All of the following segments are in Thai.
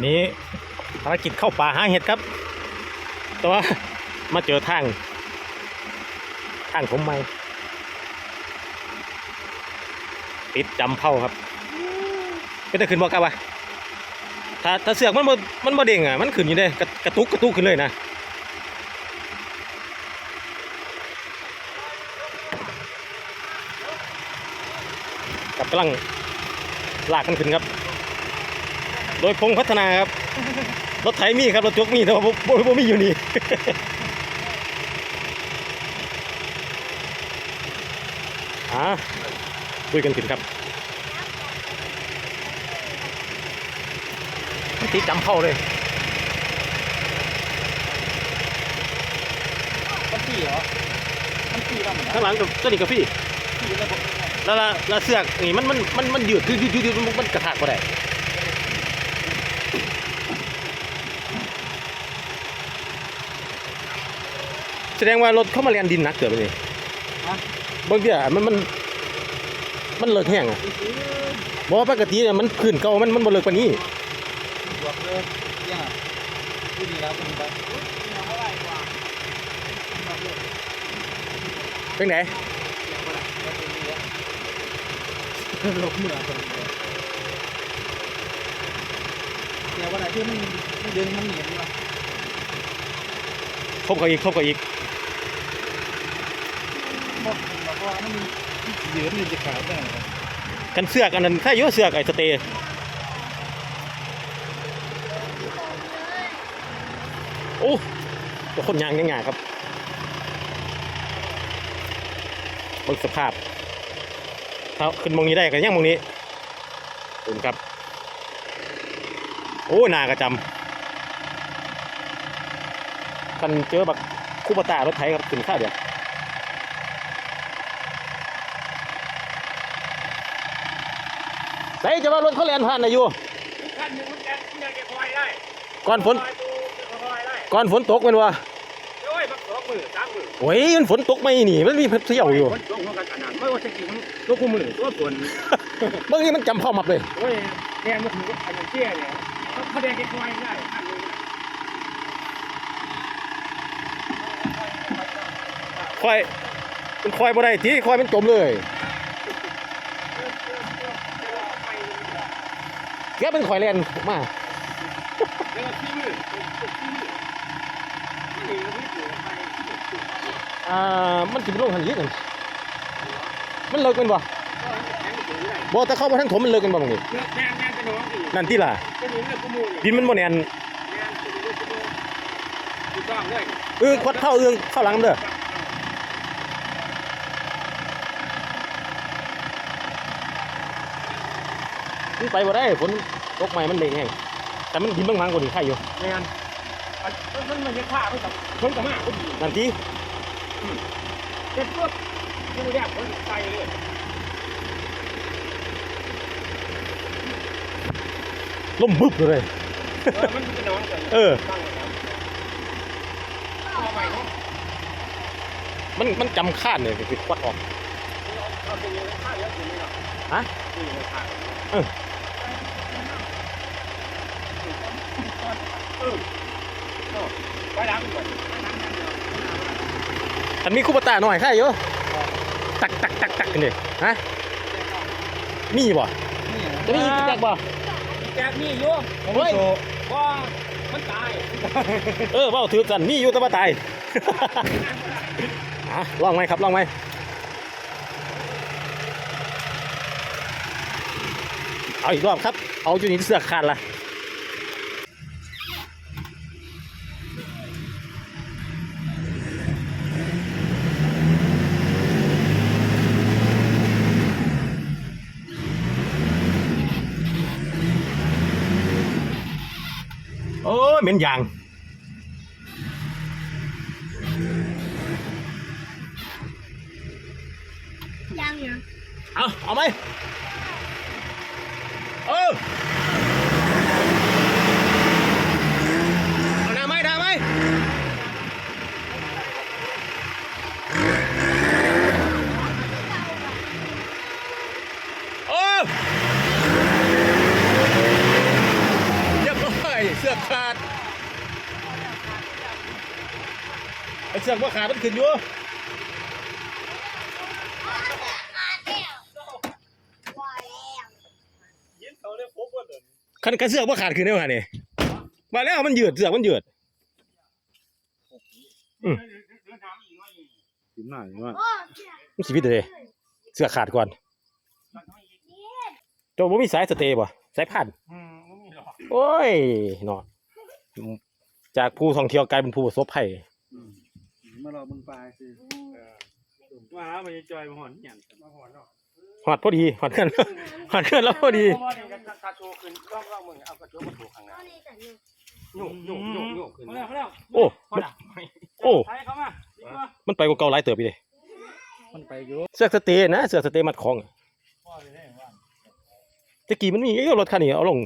วันนี้ภารกิจเข้าป่าหาเห็ดครับ แต่ว่ามาเจอทาง ทางผมใหม่ติดจำเผาครับก็จะขึ้นบอกกันวะถ้าถ้าเสือกมันมันบ่เด้งอะมันขึ้นอยู่เด้กระกระตุกกระตุกขึ้นเลยนะกับกำลังลากกันขึ้นครับ โดยพงพัฒนาครับ รถไถมีครับ รถจกมีแต่ว่าบ่บ่บ่มีอยู่นี่อ่าคุยกันขึ้นครับตีจำเข้าเลยมันขี่เหรอมันขี่แล้วเหมือนกันข้างหลังกับตัวนี้กับพี่ขี่แล้วผมแล้วละแล้วเสือกนี่มันมันมันมันยืดยืดยืดยืดยืดมันมันกระทากก็ได้ แสดงว่ารถเข้ามาเรียนดินหนักเกินไปเลยฮะ บางทีอะมันมัน มันเลิกแห้งอะบอกว่าปกติเนี่ยมันพื้นเก่ามันมันบ่เลิกปานนี้ บวกเลยยังอะดูดีแล้วคุณไปเป็นไงลบเหนือคนเดี๋ยววันไหนที่มันมันดึงมันหนีมันวะครบกับอีกครบกับอีก หมด ก็มันยืดมันจะขาดได้กันเสือกอันนั้นถ้าอยู่เสือกไอ้สเตย์โอ้ตัวคนยางยังไงครับบิ่งสภาพถ้าขึ้นมองนี้ได้ก็ยังมองนี้ขอบคุณครับ โอ้นากระจำกันเจอแบักคู่ปตารถไถครับขึ้นข้าวเดียว ใส่จะว่ารถเขาแล่นผ่านนะอยู่ขั้นหนึ่งมันจะยังจะคอยได้ก่อนฝนคอยดูจะคอยได้ก่อนฝนตกแมันวะโอ้ยบักสองมือสามมือโอ้ยมันฝนตกไม่นี่มันมีเที่ยวอยู่คนลงเขากันขนาดไม่ว่าจะกี่มันตัวคู่มือตัวฝนเมื่อกี้มันจำเข้ามับเลยโอ้ยแดงมาถึงอันนั้นเตี้ยเนี่ยเขาเขาแดงจะคอยได้ขั้นหนึ่งคอยมันคอยบ่ได้ทีคอยมันจมเลย แกเป็นคอยแลนมาแล้วก็ที่มือที่มือที่มือที่มือไปอ่ามันจะเป็นโรคหันลิกกันมันเลิกกันบ่ก็แข็งถึงได้บ่แต่เข้ามาทั้งถมมันเลิกกันบ่ตรงนี้เลือกแม่แม่จะน้องอีกนั่นที่ล่ะก็มีเลือกคู่มือดินมันบ่แน่นแม่จะมีเลือกคู่มือถูกต้องเลยเออควัดเข้าเอืองเข้าหลังมันเด้อ มันไปบ่ได้ฝนตกใหม่มันเละแห้งแต่มันดินบางๆกว่านี้ใครอยู่แม่นมันมันจะฆ่าไม่กับคนกับมากคนดีนั่นที่เจ็บปุ๊บคือแยกคนไปเลยล่มบึบเลยเออมันจะนอนกันเออตั้งครับเอาไปเนาะมันมันจำคาดเลยคือควัดออกเอาไปยังข้าวเยอะกินไหมเนาะฮะกินในข้าวเออ เออเออไปล้างก่อนไปล้างกันเดียวอันมีคูปตาหน่อยใช่เยอะตักตักตักตักกันเลยฮะมีบ่นี่จะมีแจกบ่แจกนี่อยู่เฮ้ยว่ามันตาย เออเว่าถือกันมีอยู่แต่ว่าตายอะลองไหมครับลองไหมเอาอีกรอบครับ เอาจุดนี้เสือกขาดละ เหม็นยางยังยังเอาเอาไหมเออเอาหน้าไหมหน้าไหมเออเรียบร้อยเสือกขาดไอ้เสือกว่าขาดมันขึ้นอยู่ยินเขาเลยพบว่าเดินคันกันเสือกว่าขาดขึ้นได้ว่านี่มาแล้วมันยืดเสือกมันยืดอืมเดินทางอีกหน่อยกินหน่อยว่ามันชีวิตเลยเสือกขาดก่อนโจบ่มีสายสเตย์บ่สายพันธุ์อืมไม่มีหรอกโอ้ยเนาะจากผู้ท่องเที่ยวกลายเป็นผู้ประสบภัย เมื่อเราบึงปลายคือมาหามันจะจอยมาหอนหยันมาหอนเนาะหอดพอดีหอดเพื่อนหอดเพื่อนแล้วพอดีเพราะว่าเดี๋ยวกระโชว์ขึ้นรอบรอบมึงเอากระโชว์มาถูกข้างหน้าโยกโยกโยกโยกขึ้นมาแล้วมาแล้วโอ้พอละโอ้ใช้เข้ามาดีกว่ามันไปกว่าเก่าหลายเติบไปเลยมันไปอยู่เสือกสเตย์นะเสือกสเตย์มัดของพ่อเลยได้ว่าตะกี้มันมีเอ้ยรถคันนี้เอาลง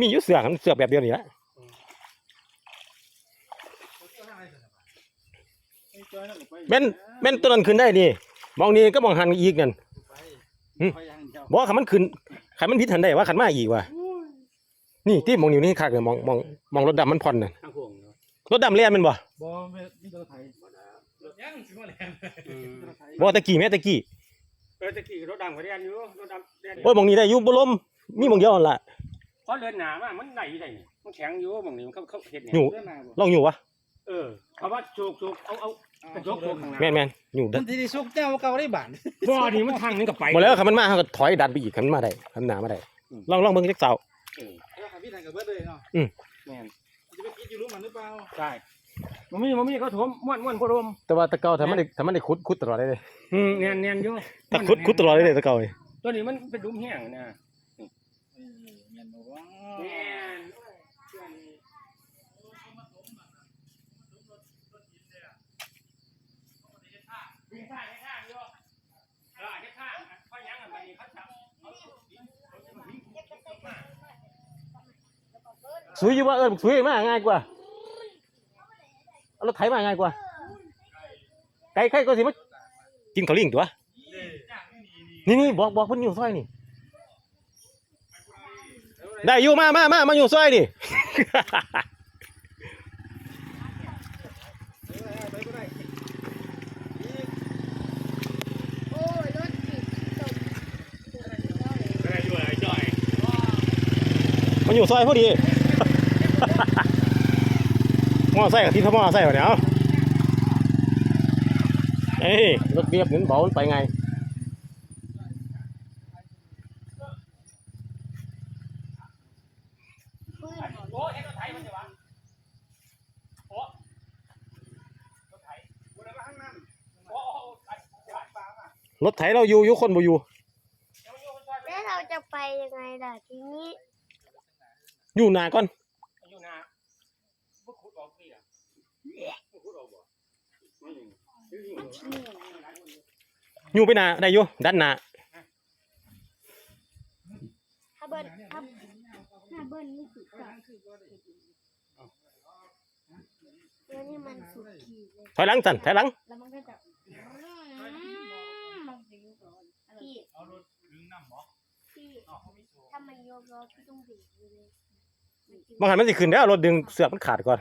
มีอยู่เสือกมันเสือกแบบเดียวนี่แหละ แม่นแม่นตัวนั้นขึ้นได้นี่มองนี่ก็มองหันอีกนั่นอืมไปยังเจ้าบอกว่าคันมันขึ้นคันมันพิษทันได้ว่าคันมาอีกว่ะนี่ที่มองอยู่นี่คักเลยมองมองมองรถดำมันผ่อนน่ะทางพวงเนาะรถดำเลียนแมันบ่บ่ไม่นี่ตัวไทยยังสิมาแล้วตัวไทยบ่ตะกี้แม่ตะกี้เออตะกี้รถดำเขาเรียนอยู่รถดำเรียนโอ้ยมองนี้ได้อยู่บ่ลมมีมองเดียวนั่นล่ะเพราะเรือนหนามามันไหนได้นี่มันแข็งอยู่บางนี่มันเขาเขาเห็ดเนี่ยอยู่เรื่องหน้าบ่ลองอยู่วะเออเขาว่าโชกโชกเอาเอา กระโชกโชกข้างหน้าแม่นแม่นอยู่มัเด้อนที่ได้ซุกเจ้าเก่าได้บาทบ่อนี่มันทางนึงกับไปบ่แล้วคันมันมาเขาก็ถอยดันไปอีกคันมันมาได้คันหนามาได้ลองลองเบิ่งจักเสา เออแล้วขับพี่ทางกับเบิร์ดเลยเนาะแม่นจะไปกินอยู่รู้มันหรือเปล่าใช่มันมีมันมีเขาถมม้วนม้วนพรมแต่ว่าตะเกาถ้ามันได้ถ้ามันได้ขุดขุดตลอดได้เลยอืมเนียนเนียนอยู่ถ้าขุดขุดตลอดได้เลยตะเกานี่ตัวนี้มันเป็นดุมแห้งนะ เมียนบอกว่า แม่นมีท่าให้ท่าอยู่เออให้ท่าเพราะยังอะมันมีเขาจับ สุยอยู่ว่าเออสุยมาง่ายกว่าเอารถไถมาง่ายกว่าไก่ไข่ก็สิมากินข้าวลิงตัวนี่นี่บอกบอกเพิ่นอยู่ซอยนี่ได้อยู่มามามามาอยู่ซอยนี่ไปก็ได้อะไรอยู่อะไรจ่อยมันอยู่ซอยพอดี มอไซค์กับที่เขามอไซค์วะเนี่ยเอาเอ้ยรถเบียบเงินเบามันไปไงโอ้เห็นรถไถมันจะวะโอ้รถไถบุรีรัมย์ข้างนั้นโอ้โอ้ไถไถปลาอะรถไถเราอยู่อยู่คนบ่อยู่เดี๋ยวมันอยู่มันช่วยแล้วเราจะไปยังไงล่ะทีนี้ อยู่หนาก่อน อยู่นะบุขุดออกนี่อะบุขุด อยู่ไปหนาได้อยู่ด้านหนาถ้าเบิ้ลถ้าถ้าเบิ้ลนี่สุดอะแล้วนี่มันสุดขีดเลยถอยหลังสั่นถอยหลังแล้วมันก็จะมันจะยุบพี่เอารถดึงน้ำบ่พี่ถ้ามันยกล้อพี่ต้องเบรกเลยมันจะบางหันมันสิขึ้นแล้วรถดึงเสือกมันขาดก่อน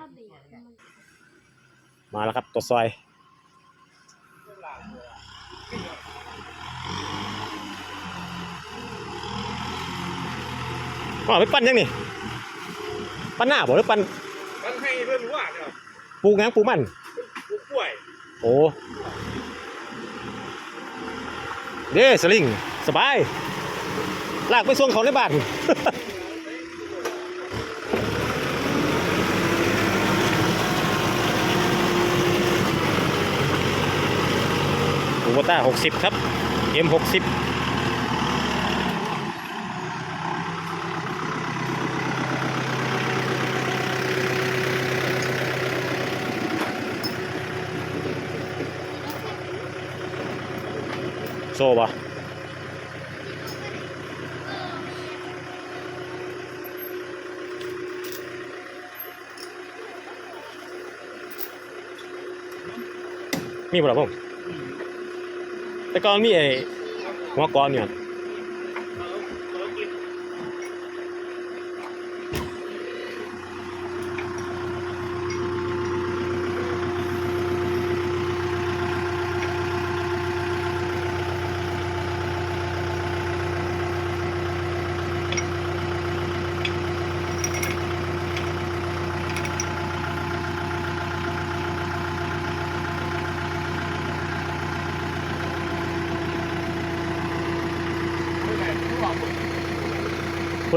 มันมาแล้วครับตัวซอย อ๋อไปปั้นยังนี่ ปั้นหน้าบ่หรือปั้นมันให้เพื่อนรู้ว่าเนี่ยปลูกหยังปลูกมัน กูป่วยโอ้เด้สลิง สบาย ลากไปส่งเขาในบ้าน โอวต้าหกสิบครับ M หกสิบโซ่ปะมีบ่ล่ะผม แต่ก็มีไอ้หัวกรอนเนี่ย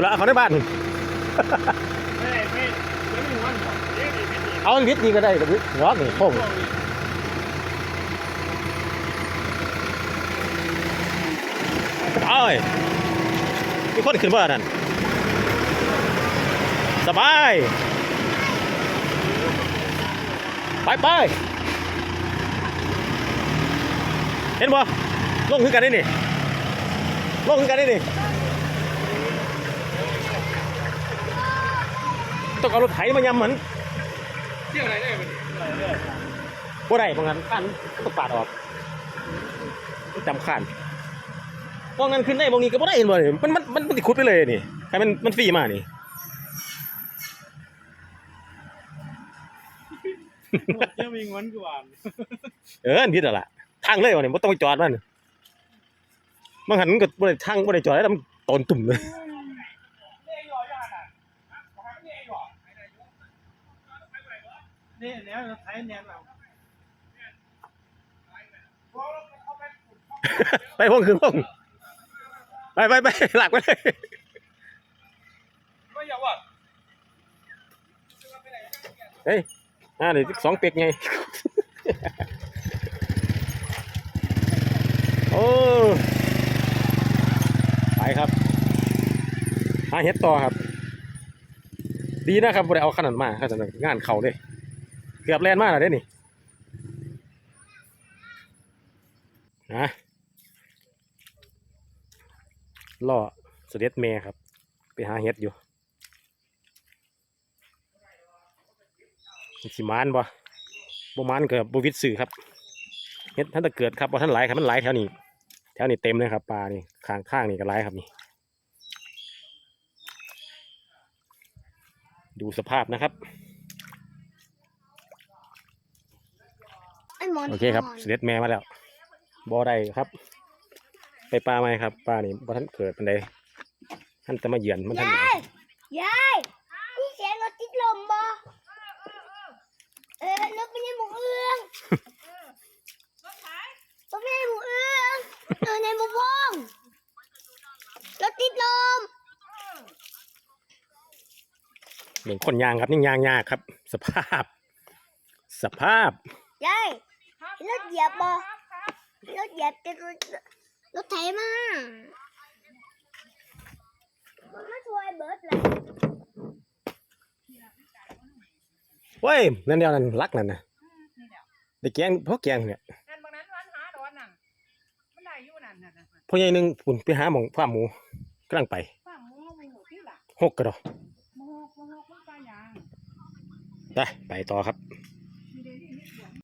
ละเอาเขาในบ้านไม่ไม่ไม่ไม่มีวันหรอกเอ๊ะนี่เป็นนี่เอาอันวิทย์นี่ก็ได้กับวิทย์ร้อนนี่พ่งเอามีคนขึ้นบ้านนั่นสบาย ไปไปเห็นบ่ลงคือกันได้นี่ลงคือกันได้นี่ ต้องเอารถไถมายำเหมือนเที่ยวไหนได้เป็นบ่ได้เพราะงั้นขันต้องปาดออกจำขันเพราะงั้นขึ้นได้บางนี้ก็บ่ได้เห็นบ่นี่มันมันมันมันติดคุดไปเลยนี่ให้มันมันฟรีมานี่เที่ยวมีเงินกว่าเอออันผิดแล้วล่ะทางเลยวะนี่บ่ต้องไปจอดมันบางหันมันก็บ่ได้ทางบ่ได้จอดแล้วมันตนตุ่มเลย นี่เนี่ยไทยเนี่ยเราไปพวงคือพวงไปไปไปหลักไปเลยไม่อยากว่าเฮ้ยอ่าเดี๋ยวสองเป็กไง โอ้ ไปครับหาเฮ็ดต่อครับ ดีนะครับบ่ได้เอาขนาดมาครับสำหรับงานเขาเลย เกือบแลนมากแล้วเด้นี่นะล่อสเสด็จเมครับ ไปหาเฮ็ดอยู่สิมานบ่บ่มานเก็บ่วิดสื่อครับเฮ็ดท่านตะเกิดครับบ่ท่านไหลครับมันไหลแถวนี้ แถวนี้เต็มเลยครับปลานี่ข้างข้างนี่ก็ไหลครับนี่ ดูสภาพนะครับ อ้หมอนโอเคครับเสด็จแม่มาแล้วบ่ได้ครับ ไปปลาไหมครับปลานี่บ่ท่านเกิดปันใดท่านจะมาเยือนมันท่านหนียายยายนี่เสียงรถติดลมบ่เออรถไม่ใช่หมูเอื้องรถไม่ใช่หมูเอื้องเออในหมูพองรถติดลมเหมือนคนยางครับนี่ยางยากครับ สภาพ สภาพยาย รถเหยียบบ่รถเหยียบจะรถรถไถมามันมาช่วยเบิร์ดเลยเว้ยนั่นเดียวนั่นรักนั่นนะได้แกงเพราะแกงเนี่ยนั่นบางนั้นวันหาดอนนั่นมันได้อยู่นั่นน่ะนะพ่อใหญ่หนึงปุ่นไปหาหมองฟาร์มหมูกำลังไปฟ้าหมูหมูที่ล่ะหกกระดอกหมูหมูหมูมันปลาหยางไปไปต่อครับเ